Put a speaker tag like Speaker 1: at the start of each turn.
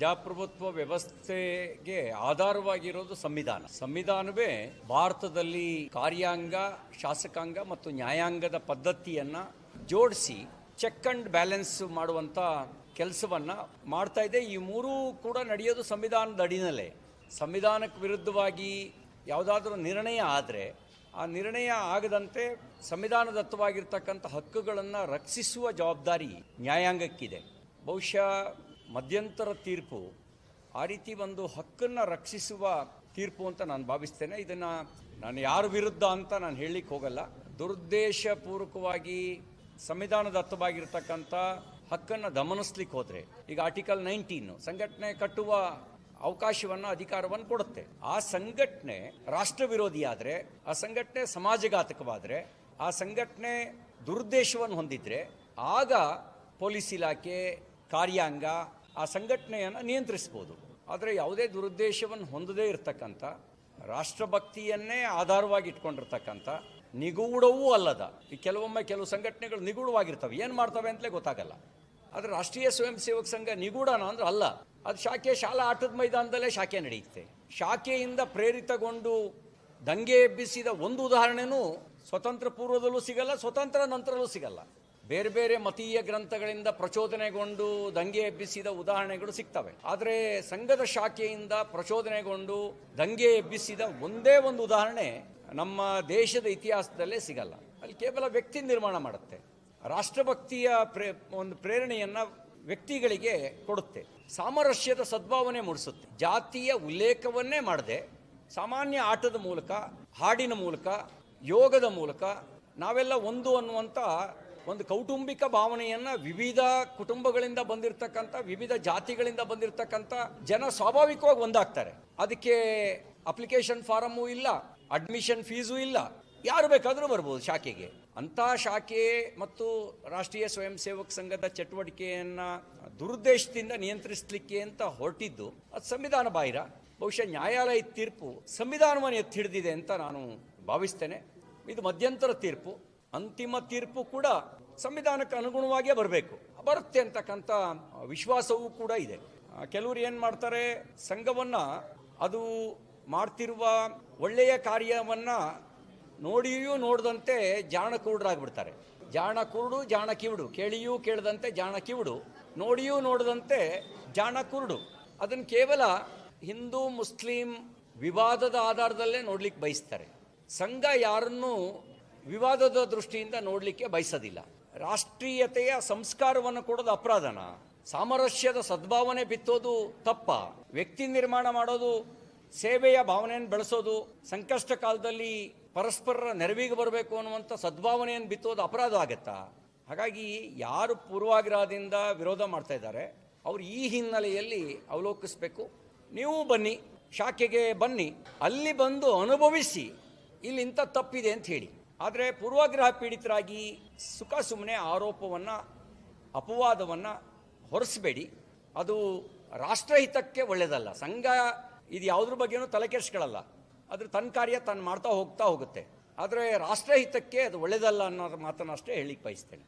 Speaker 1: ಪ್ರಜಾಪ್ರಭುತ್ವ ವ್ಯವಸ್ಥೆಗೆ ಆಧಾರವಾಗಿರೋದು ಸಂವಿಧಾನ. ಸಂವಿಧಾನವೇ ಭಾರತದಲ್ಲಿ ಕಾರ್ಯಾಂಗ, ಶಾಸಕಾಂಗ ಮತ್ತು ನ್ಯಾಯಾಂಗದ ಪದ್ಧತಿಯನ್ನ ಜೋಡಿಸಿ ಚೆಕ್ ಅಂಡ್ ಬ್ಯಾಲೆನ್ಸ್ ಮಾಡುವಂತ ಕೆಲಸವನ್ನ ಮಾಡ್ತಾ ಇದೆ. ಈ ಮೂರೂ ಕೂಡ ನಡೆಯೋದು ಸಂವಿಧಾನದ ಅಡಿನಲ್ಲೇ. ಸಂವಿಧಾನಕ್ಕೆ ವಿರುದ್ಧವಾಗಿ ಯಾವುದಾದ್ರೂ ನಿರ್ಣಯ ಆದರೆ ಆ ನಿರ್ಣಯ ಆಗದಂತೆ ಸಂವಿಧಾನದತ್ತವಾಗಿರ್ತಕ್ಕಂಥ ಹಕ್ಕುಗಳನ್ನು ರಕ್ಷಿಸುವ ಜವಾಬ್ದಾರಿ ನ್ಯಾಯಾಂಗಕ್ಕಿದೆ. ಬಹುಶಃ ಮಧ್ಯಂತರ ತೀರ್ಪು, ಆ ರೀತಿ ಒಂದು ಹಕ್ಕನ್ನು ರಕ್ಷಿಸುವ ತೀರ್ಪು ಅಂತ ನಾನು ಭಾವಿಸ್ತೇನೆ. ಇದನ್ನು ನಾನು ಯಾರ ವಿರುದ್ಧ ಅಂತ ನಾನು ಹೇಳಲಿಕ್ಕೆ ಹೋಗಲ್ಲ. ದುರುದ್ದೇಶಪೂರ್ವಕವಾಗಿ ಸಂವಿಧಾನದತ್ತವಾಗಿರ್ತಕ್ಕಂಥ ಹಕ್ಕನ್ನು ಗಮನಿಸ್ಲಿಕ್ಕೆ ಹೋದರೆ, ಈಗ ಆರ್ಟಿಕಲ್ ನೈನ್ಟೀನು ಸಂಘಟನೆ ಕಟ್ಟುವ ಅವಕಾಶವನ್ನು, ಅಧಿಕಾರವನ್ನು ಕೊಡುತ್ತೆ. ಆ ಸಂಘಟನೆ ರಾಷ್ಟ್ರ ವಿರೋಧಿ ಆದರೆ, ಆ ಸಂಘಟನೆ ಸಮಾಜಘಾತಕವಾದರೆ, ಆ ಸಂಘಟನೆ ದುರುದ್ದೇಶವನ್ನು ಹೊಂದಿದ್ರೆ, ಆಗ ಪೊಲೀಸ್ ಇಲಾಖೆ, ಕಾರ್ಯಾಂಗ ಆ ಸಂಘಟನೆಯನ್ನು ನಿಯಂತ್ರಿಸ್ಬೋದು. ಆದರೆ ಯಾವುದೇ ದುರುದ್ದೇಶವನ್ನು ಹೊಂದದೇ ಇರತಕ್ಕಂಥ, ರಾಷ್ಟ್ರಭಕ್ತಿಯನ್ನೇ ಆಧಾರವಾಗಿ ಇಟ್ಕೊಂಡಿರ್ತಕ್ಕಂಥ ನಿಗೂಢವೂ ಅಲ್ಲದ, ಈ ಕೆಲವೊಮ್ಮೆ ಕೆಲವು ಸಂಘಟನೆಗಳು ನಿಗೂಢವಾಗಿರ್ತವೆ. ಏನು ಮಾಡ್ತವೆ ಅಂತಲೇ ಗೊತ್ತಾಗಲ್ಲ. ಆದರೆ ರಾಷ್ಟ್ರೀಯ ಸ್ವಯಂ ಸೇವಕ ಸಂಘ ನಿಗೂಢನ ಅಂದ್ರೆ ಅಲ್ಲ. ಅದು ಶಾಖೆ ಶಾಲಾ ಆಟದ ಮೈದಾನದಲ್ಲೇ ಶಾಖೆ ನಡೆಯುತ್ತೆ. ಶಾಖೆಯಿಂದ ಪ್ರೇರಿತಗೊಂಡು ದಂಗೆ ಎಬ್ಬಿಸಿದ ಒಂದು ಉದಾಹರಣೆನೂ ಸ್ವತಂತ್ರ ಪೂರ್ವದಲ್ಲೂ ಸಿಗಲ್ಲ, ಸ್ವತಂತ್ರ ನಂತರಲ್ಲೂ ಸಿಗಲ್ಲ. ಬೇರೆ ಬೇರೆ ಮತೀಯ ಗ್ರಂಥಗಳಿಂದ ಪ್ರಚೋದನೆಗೊಂಡು ದಂಗೆ ಎಬ್ಬಿಸಿದ ಉದಾಹರಣೆಗಳು ಸಿಗ್ತವೆ. ಆದರೆ ಸಂಘದ ಶಾಖೆಯಿಂದ ಪ್ರಚೋದನೆಗೊಂಡು ದಂಗೆ ಎಬ್ಬಿಸಿದ ಒಂದೇ ಒಂದು ಉದಾಹರಣೆ ನಮ್ಮ ದೇಶದ ಇತಿಹಾಸದಲ್ಲೇ ಸಿಗಲ್ಲ. ಅಲ್ಲಿ ಕೇವಲ ವ್ಯಕ್ತಿ ನಿರ್ಮಾಣ ಮಾಡುತ್ತೆ. ರಾಷ್ಟ್ರಭಕ್ತಿಯ ಪ್ರೇ, ಒಂದು ಪ್ರೇರಣೆಯನ್ನ ವ್ಯಕ್ತಿಗಳಿಗೆ ಕೊಡುತ್ತೆ. ಸಾಮರಸ್ಯದ ಸದ್ಭಾವನೆ ಮೂಡಿಸುತ್ತೆ. ಜಾತಿಯ ಉಲ್ಲೇಖವನ್ನೇ ಮಾಡದೆ. ಸಾಮಾನ್ಯ ಆಟದ ಮೂಲಕ, ಹಾಡಿನ ಮೂಲಕ, ಯೋಗದ ಮೂಲಕ ನಾವೆಲ್ಲ ಒಂದು ಅನ್ನುವಂಥ ಒಂದು ಕೌಟುಂಬಿಕ ಭಾವನೆಯನ್ನ ವಿವಿಧ ಕುಟುಂಬಗಳಿಂದ ಬಂದಿರತಕ್ಕಂಥ, ವಿವಿಧ ಜಾತಿಗಳಿಂದ ಬಂದಿರತಕ್ಕಂಥ ಜನ ಸ್ವಾಭಾವಿಕವಾಗಿ ಒಂದಾಗ್ತಾರೆ. ಅದಕ್ಕೆ ಅಪ್ಲಿಕೇಶನ್ ಫಾರಮು ಇಲ್ಲ, ಅಡ್ಮಿಷನ್ ಫೀಸು ಇಲ್ಲ, ಯಾರು ಬೇಕಾದರೂ ಬರ್ಬೋದು ಶಾಖೆಗೆ. ಅಂಥ ಶಾಖೆ ಮತ್ತು ರಾಷ್ಟ್ರೀಯ ಸ್ವಯಂ ಸೇವಕ ಸಂಘದ ಚಟುವಟಿಕೆಯನ್ನ ದುರುದ್ದೇಶದಿಂದ ನಿಯಂತ್ರಿಸಲಿಕ್ಕೆ ಅಂತ ಹೊರಟಿದ್ದು, ಅದು ಸಂವಿಧಾನ ಬಾಹಿರ. ಬಹುಶಃ ನ್ಯಾಯಾಲಯದ ತೀರ್ಪು ಸಂವಿಧಾನವನ್ನು ಎತ್ತಿ ಹಿಡಿದಿದೆ ಅಂತ ನಾನು ಭಾವಿಸ್ತೇನೆ. ಇದು ಮಧ್ಯಂತರ ತೀರ್ಪು. ಅಂತಿಮ ತೀರ್ಪು ಕೂಡ ಸಂವಿಧಾನಕ್ಕೆ ಅನುಗುಣವಾಗಿಯೇ ಬರಬೇಕು. ಬರುತ್ತೆ ಅಂತಕ್ಕಂಥ ವಿಶ್ವಾಸವೂ ಕೂಡ ಇದೆ. ಕೆಲವರು ಏನು ಮಾಡ್ತಾರೆ, ಸಂಘವನ್ನ ಅದು ಮಾಡ್ತಿರುವ ಒಳ್ಳೆಯ ಕಾರ್ಯವನ್ನ ನೋಡಿಯೂ ನೋಡದಂತೆ ಜಾಣ ಕುರುಡರಾಗ್ಬಿಡ್ತಾರೆ. ಜಾಣ ಕುರುಡು, ಜಾಣ ಕಿವುಡು. ಕೇಳಿಯೂ ಕೇಳದಂತೆ ಜಾಣ ಕಿವುಡು. ನೋಡಿಯೂ ನೋಡದಂತೆ ಜಾಣ ಕುರುಡು. ಅದನ್ನು ಕೇವಲ ಹಿಂದೂ, ಮುಸ್ಲಿಂ ವಿವಾದದ ಆಧಾರದಲ್ಲೇ ನೋಡ್ಲಿಕ್ಕೆ ಬಯಸ್ತಾರೆ. ಸಂಘ ಯಾರನ್ನೂ ವಿವಾದದ ದೃಷ್ಟಿಯಿಂದ ನೋಡಲಿಕ್ಕೆ ಬಯಸೋದಿಲ್ಲ. ರಾಷ್ಟ್ರೀಯತೆಯ ಸಂಸ್ಕಾರವನ್ನು ಕೊಡೋದು ಅಪರಾಧನ. ಸಾಮರಸ್ಯದ ಸದ್ಭಾವನೆ ಬಿತ್ತೋದು ತಪ್ಪ. ವ್ಯಕ್ತಿ ನಿರ್ಮಾಣ ಮಾಡೋದು, ಸೇವೆಯ ಭಾವನೆಯನ್ನು ಬೆಳೆಸೋದು, ಸಂಕಷ್ಟ ಕಾಲದಲ್ಲಿ ಪರಸ್ಪರರ ನೆರವಿಗೆ ಬರಬೇಕು ಅನ್ನುವಂಥ ಸದ್ಭಾವನೆಯನ್ನು ಬಿತ್ತೋದು ಅಪರಾಧ ಆಗತ್ತಾ? ಹಾಗಾಗಿ ಯಾರು ಪೂರ್ವಾಗ್ರಹದಿಂದ ವಿರೋಧ ಮಾಡ್ತಾ ಇದ್ದಾರೆ, ಅವರು ಈ ಹಿನ್ನೆಲೆಯಲ್ಲಿ ಅವಲೋಕಿಸಬೇಕು. ನೀವು ಬನ್ನಿ, ಶಾಖೆಗೆ ಬನ್ನಿ, ಅಲ್ಲಿ ಬಂದು ಅನುಭವಿಸಿ ಇಲ್ಲಿ ಇಂಥ ತಪ್ಪಿದೆ ಅಂತ ಹೇಳಿ. ಆದರೆ ಪೂರ್ವಾಗ್ರಹ ಪೀಡಿತರಾಗಿ ಸುಖ ಸುಮ್ಮನೆ ಆರೋಪವನ್ನು, ಅಪವಾದವನ್ನು ಹೊರಿಸಬೇಡಿ. ಅದು ರಾಷ್ಟ್ರಹಿತಕ್ಕೆ ಒಳ್ಳೆಯದಲ್ಲ ಸಂಘ ಇದು ಯಾವುದ್ರ ಬಗ್ಗೆನೂ ತಲೆ ಕೆಡಿಸ್ಕೊಳ್ಳಲ್ಲ ಅದ್ರ ತನ್ನ ಕಾರ್ಯ ತಾನು ಮಾಡ್ತಾ ಹೋಗ್ತಾ ಹೋಗುತ್ತೆ. ಆದರೆ ರಾಷ್ಟ್ರಹಿತಕ್ಕೆ ಅದು ಒಳ್ಳೆಯದಲ್ಲ ಅನ್ನೋ ಮಾತನ್ನು ಅಷ್ಟೇ ಹೇಳಿಕ್ಕೆ ಬಯಸ್ತೇನೆ.